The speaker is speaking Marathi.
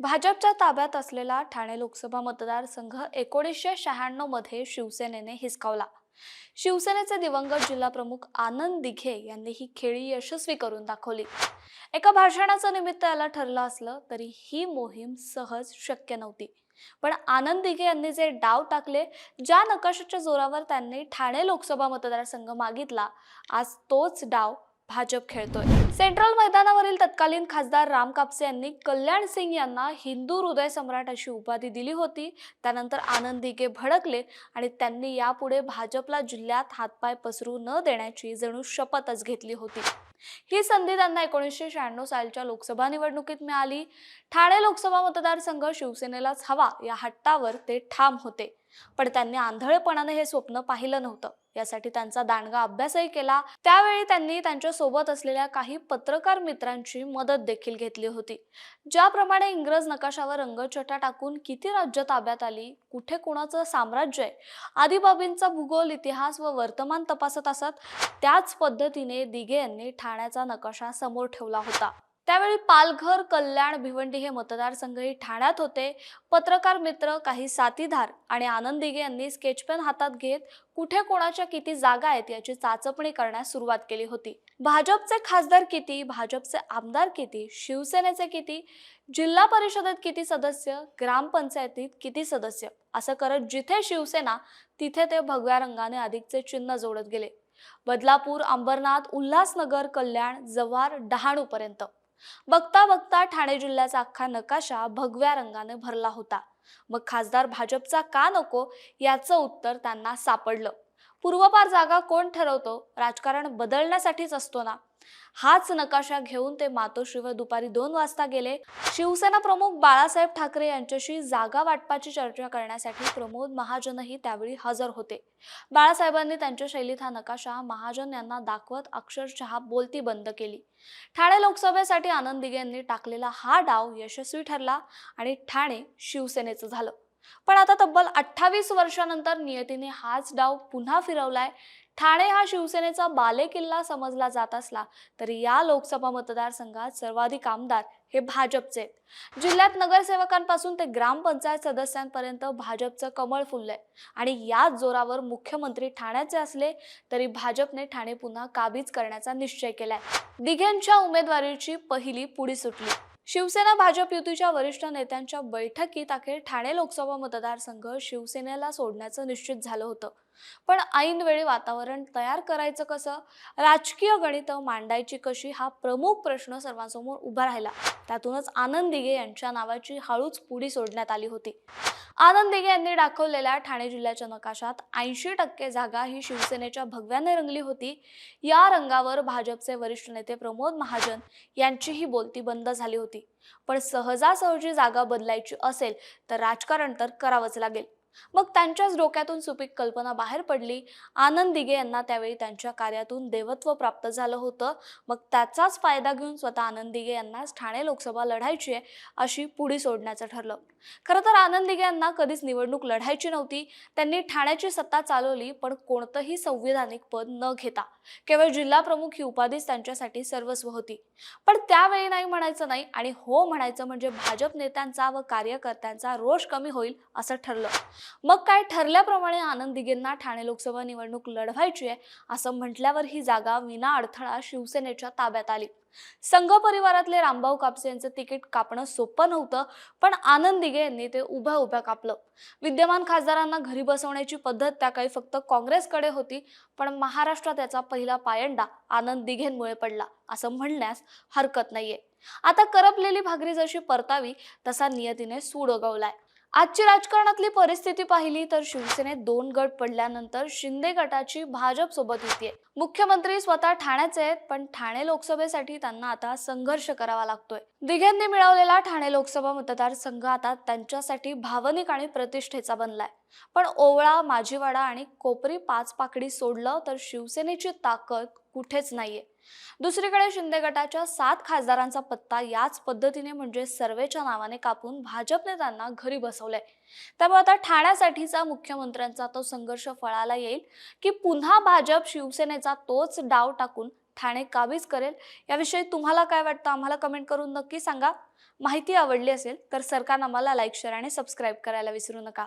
भाजपच्या ताब्यात असलेला ठाणे लोकसभा मतदारसंघ एकोणीसशे शहाण्णवमध्ये शिवसेनेने हिसकावला. शिवसेनेचे दिवंगत जिल्हाप्रमुख आनंद दिघे यांनी ही खेळी यशस्वी करून दाखवली. एका भाषणाचं निमित्त याला ठरलं असलं तरी ही मोहीम सहज शक्य नव्हती. पण आनंद दिघे यांनी जे डाव टाकले ज्या नकाशाच्या जोरावर त्यांनी ठाणे लोकसभा मतदारसंघ मागितला आज तोच डाव भाजप खेळतोय. सेंट्रल मैदानावरील तत्कालीन खासदार राम कापसे यांनी कल्याण सिंग यांना हिंदू हृदय सम्राट अशी उपाधी दिली होती. त्यानंतर आनंद दिघे भडकले आणि त्यांनी यापुढे भाजपला जिल्ह्यात हातपाय पसरू न देण्याची जणू शपथच घेतली होती. ही संधी त्यांना एकोणीसशे शहाण्णव सालच्या लोकसभा निवडणुकीत मिळाली. ठाणे लोकसभा मतदारसंघ शिवसेनेलाच हवा या हट्टावर ते ठाम होते. पण त्यांनी आंधळेपणाने हे स्वप्न पाहिलं नव्हतं. यासाठी त्यांचा दांडगा अभ्यासही केला. त्यावेळी त्यांनी त्यांच्यासोबत असलेल्या काही पत्रकार मित्रांची मदत देखील घेतली होती. ज्याप्रमाणे इंग्रज नकाशावर रंगछटा टाकून किती राज्य ताब्यात आली कुठे कुणाचं साम्राज्य आहे आदी बाबींचा भूगोल इतिहास व वर्तमान तपासत असत त्याच पद्धतीने दिघे यांनी ठाण्याचा नकाशा समोर ठेवला होता. त्यावेळी पालघर कल्याण भिवंडी हे मतदारसंघही ठाण्यात होते. पत्रकार मित्र काही साथीदार आणि आनंद दिघे यांनी स्केचपेन हातात घेत कुठे कोणाच्या किती जागा आहेत याची चाचपणी करण्यास सुरुवात केली होती. भाजपचे खासदार किती? भाजपचे आमदार किती? शिवसेनेचे किती? जिल्हा परिषदेत किती सदस्य? ग्रामपंचायतीत किती सदस्य? असं करत जिथे शिवसेना तिथे ते भगव्या रंगाने अधिकचे चिन्ह जोडत गेले. बदलापूर अंबरनाथ उल्हासनगर कल्याण जव्हार डहाणूपर्यंत. बघता बघता ठाणे जिल्ह्याचा अख्खा नकाशा भगव्या रंगाने भरला होता. मग खासदार भाजपचा का नको याचं उत्तर त्यांना सापडलं. पूर्वपार जागा कोण ठरवतो? राजकारण बदलण्यासाठीच असतो ना? हाच नकाशा घेऊन ते मातोश्रीवर दुपारी दोन वाजता गेले. शिवसेना प्रमुख बाळासाहेब ठाकरे यांच्याशी जागा वाटपाची चर्चा करण्यासाठी प्रमोद महाजनही त्यावेळी हजर होते. बाळासाहेबांनी त्यांच्या शैलीत हा नकाशा महाजन यांना दाखवत अक्षरशः बोलती बंद केली. ठाणे लोकसभेसाठी आनंद दिघे यांनी टाकलेला हा डाव यशस्वी ठरला आणि ठाणे शिवसेनेचं झालं. पण आता तब्बल अठ्ठावीस वर्षानंतर नियतीने हाच डाव पुन्हा फिरवलाय. ठाणे हा शिवसेनेचा बालेकिल्ला समजला जात असला तरी या लोकसभा मतदारसंघात सर्वाधिक आमदार हे भाजपचे जिल्ह्यात नगरसेवकांपासून ते ग्रामपंचायत सदस्यांपर्यंत भाजपचं कमळ फुललंय. आणि याच जोरावर मुख्यमंत्री ठाण्याचे असले तरी भाजपने ठाणे पुन्हा काबीज करण्याचा निश्चय केलाय. दिघेंच्या उमेदवारीची पहिली पुढी सुटली. शिवसेना भाजप युतीच्या वरिष्ठ नेत्यांच्या बैठकीत अखेर ठाणे लोकसभा मतदारसंघ शिवसेनेला सोडण्याचं निश्चित झालं होतं. पण ऐनवेळी वातावरण तयार करायचं कसं? राजकीय गणित मांडायची कशी? हा प्रमुख प्रश्न सर्वांसमोर उभा राहिला. त्यातूनच आनंद दिघे यांच्या नावाची हळूच पुढी सोडण्यात आली होती. आनंद दिघे यांनी दाखवलेल्या ठाणे जिल्ह्याच्या नकाशात ऐंशी टक्के जागा ही शिवसेनेच्या भगव्याने रंगली होती. या रंगावर भाजपचे वरिष्ठ नेते प्रमोद महाजन यांचीही बोलती बंद झाली होती. पण सहजासहजी जागा बदलायची असेल तर राजकारण तर करावंच लागेल. मग त्यांच्याच डोक्यातून सुपीक कल्पना बाहेर पडली. आनंद दिघे यांना त्यावेळी त्यांच्या कार्यातून देवत्व प्राप्त झालं होतं. मग त्याचाच फायदा घेऊन स्वतः आनंद दिघे यांनाच ठाणे लोकसभा लढायची आहे अशी पुढी सोडण्याचं ठरलं. खरं तर आनंद दिघे यांना कधीच निवडणूक लढायची नव्हती. त्यांनी ठाण्याची सत्ता चालवली पण कोणतंही संविधानिक पद न घेता. केवळ जिल्हा प्रमुख ही उपाधीच त्यांच्यासाठी सर्वस्व होती. पण त्यावेळी नाही म्हणायचं नाही आणि हो म्हणायचं म्हणजे भाजप नेत्यांचा व कार्यकर्त्यांचा रोष कमी होईल असं ठरलं. मग काय ठरल्याप्रमाणे आनंद दिघेंना ठाणे लोकसभा निवडणूक लढवायची आहे असं म्हटल्यावर ही जागा विना अडथळा शिवसेनेच्या ताब्यात आली. संघ परिवारातले रामभाऊ कापसे यांचं तिकीट कापणं सोपं नव्हतं पण आनंद दिघे यांनी ते उभ्या उभ्या कापलं. विद्यमान खासदारांना घरी बसवण्याची पद्धत त्या काही फक्त काँग्रेसकडे होती पण महाराष्ट्रात त्याचा पहिला पायंडा आनंद दिघेंमुळे पडला असं म्हणण्यास हरकत नाहीये. आता करपलेली भाकरी जशी परतावी तसा नियतीने सूड उगवलाय. आजची राजकारणातली परिस्थिती पाहिली तर शिवसेनेत दोन गट पडल्यानंतर शिंदे गटाची भाजप सोबत होतीये. मुख्यमंत्री स्वतः ठाण्याचे आहेत पण ठाणे लोकसभेसाठी त्यांना आता संघर्ष करावा लागतोय. दिघेंनी मिळवलेला ठाणे लोकसभा मतदारसंघ आता त्यांच्यासाठी भावनिक आणि प्रतिष्ठेचा बनलाय. पण ओवळा माझीवाडा आणि कोपरी पाच पाकडी सोडलं तर शिवसेनेची ताकद कुठेच नाहीये. दुसरीकडे शिंदे गटाच्या सात खासदारांचा पत्ता याच पद्धतीने म्हणजे सर्वेच्या नावाने कापून भाजपने त्यांना घरी बसवलंय. त्यामुळे आता ठाण्यासाठीचा मुख्यमंत्र्यांचा तो संघर्ष फळाला येईल की पुन्हा भाजप शिवसेनेचा तोच डाव टाकून ठाणे काबीज करेल? याविषयी तुम्हाला काय वाटतं? आम्हाला कमेंट करून नक्की सांगा. माहिती आवडली असेल तर सरकारनामाला लाईक शेअर आणि सबस्क्राईब करायला विसरू नका.